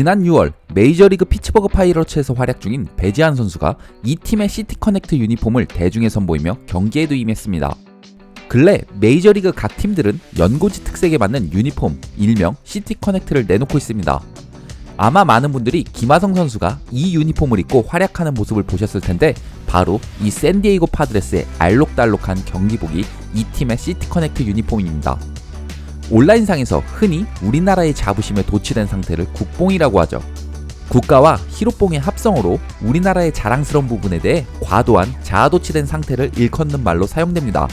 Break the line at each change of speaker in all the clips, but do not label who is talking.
지난 6월 메이저리그 피츠버그 파이러츠에서 활약 중인 배지한 선수가 이 팀의 시티 커넥트 유니폼을 대중에 선보이며 경기에도 임했습니다. 근래 메이저리그 각 팀들은 연고지 특색에 맞는 유니폼, 일명 시티 커넥트를 내놓고 있습니다. 아마 많은 분들이 김하성 선수가 이 유니폼을 입고 활약하는 모습을 보셨을 텐데 바로 이 샌디에이고 파드레스의 알록달록한 경기복이 이 팀의 시티 커넥트 유니폼입니다. 온라인상에서 흔히 우리나라의 자부심에 도취된 상태를 국뽕이라고 하죠. 국가와 히로뽕의 합성어로 우리나라의 자랑스러운 부분에 대해 과도한 자아도취된 상태를 일컫는 말로 사용됩니다.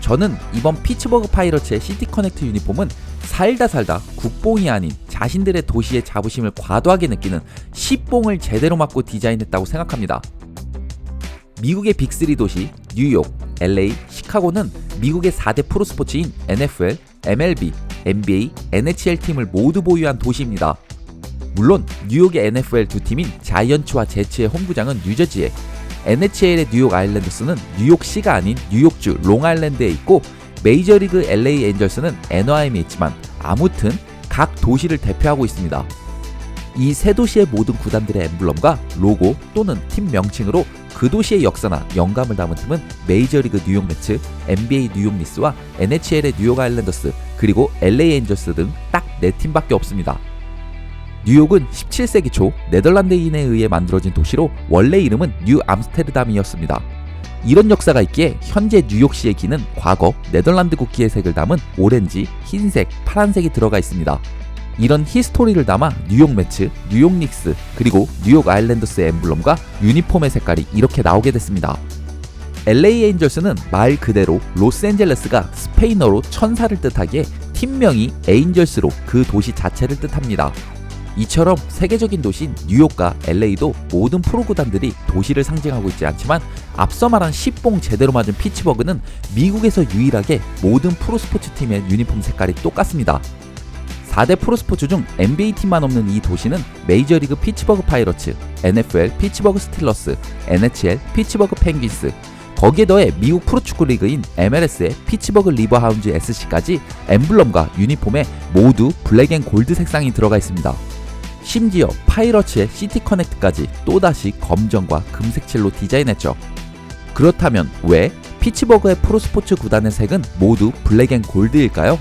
저는 이번 피츠버그 파이러츠의 시티 커넥트 유니폼은 살다 살다 국뽕이 아닌 자신들의 도시의 자부심을 과도하게 느끼는 시뽕을 제대로 맞고 디자인했다고 생각합니다. 미국의 빅3 도시 뉴욕, LA, 시카고는 미국의 4대 프로스포츠인 NFL, MLB, NBA, NHL 팀을 모두 보유한 도시입니다. 물론 뉴욕의 NFL 두 팀인 자이언츠와 제츠의 홈구장은 뉴저지에 NHL의 뉴욕 아일랜드스는 뉴욕시가 아닌 뉴욕주 롱아일랜드에 있고 메이저리그 LA 엔젤스는 NYM에 있지만 아무튼 각 도시를 대표하고 있습니다. 이 세 도시의 모든 구단들의 엠블럼과 로고 또는 팀 명칭으로 그 도시의 역사나 영감을 담은 팀은 메이저리그 뉴욕 매츠, NBA 뉴욕 니스와 NHL의 뉴욕 아일랜더스, 그리고 LA 엔젤스 등딱네 팀밖에 없습니다. 뉴욕은 17세기 초 네덜란드인에 의해 만들어진 도시로 원래 이름은 뉴 암스테르담이었습니다. 이런 역사가 있기에 현재 뉴욕시의 기는 과거 네덜란드 국기의 색을 담은 오렌지, 흰색, 파란색이 들어가 있습니다. 이런 히스토리를 담아 뉴욕 매츠, 뉴욕 닉스, 그리고 뉴욕 아일랜더스의 엠블럼과 유니폼의 색깔이 이렇게 나오게 됐습니다. LA 에인절스는 말 그대로 로스앤젤레스가 스페인어로 천사를 뜻하기에 팀명이 에인절스로 그 도시 자체를 뜻합니다. 이처럼 세계적인 도시인 뉴욕과 LA도 모든 프로 구단들이 도시를 상징하고 있지 않지만 앞서 말한 시뽕 제대로 맞은 피츠버그는 미국에서 유일하게 모든 프로 스포츠 팀의 유니폼 색깔이 똑같습니다. 4대 프로스포츠 중 NBA팀만 없는 이 도시는 메이저리그 피츠버그 파이러츠, NFL 피츠버그 스틸러스, NHL 피츠버그 펭귄스, 거기에 더해 미국 프로축구 리그인 MLS의 피츠버그 리버하운즈 SC까지 엠블럼과 유니폼에 모두 블랙 앤 골드 색상이 들어가 있습니다. 심지어 파이러츠의 시티 커넥트까지 또다시 검정과 금색칠로 디자인했죠. 그렇다면 왜 피츠버그의 프로스포츠 구단의 색은 모두 블랙 앤 골드일까요?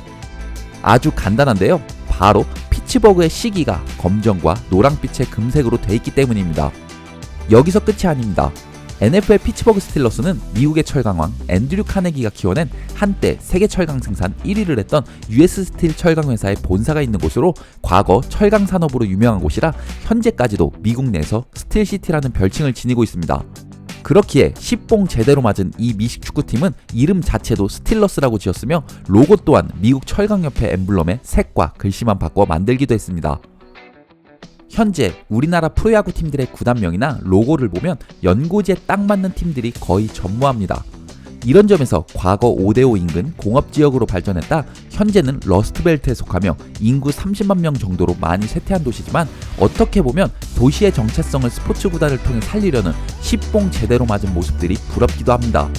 아주 간단한데요. 바로 피츠버그의 시기가 검정과 노랑빛의 금색으로 돼 있기 때문입니다. 여기서 끝이 아닙니다. NFL 피츠버그 스틸러스는 미국의 철강왕 앤드류 카네기가 키워낸 한때 세계 철강 생산 1위를 했던 US 스틸 철강 회사의 본사가 있는 곳으로 과거 철강 산업으로 유명한 곳이라 현재까지도 미국 내에서 스틸 시티라는 별칭을 지니고 있습니다. 그렇기에 시뽕 제대로 맞은 이 미식 축구팀은 이름 자체도 스틸러스라고 지었으며 로고 또한 미국 철강협회 엠블럼의 색과 글씨만 바꿔 만들기도 했습니다. 현재 우리나라 프로야구 팀들의 구단명이나 로고를 보면 연고지에 딱 맞는 팀들이 거의 전무합니다. 이런 점에서 과거 5대5 인근 공업지역으로 발전했다 현재는 러스트벨트에 속하며 인구 30만 명 정도로 많이 쇠퇴한 도시지만 어떻게 보면 도시의 정체성을 스포츠 구단을 통해 살리려는 시뽕 제대로 맞은 모습들이 부럽기도 합니다.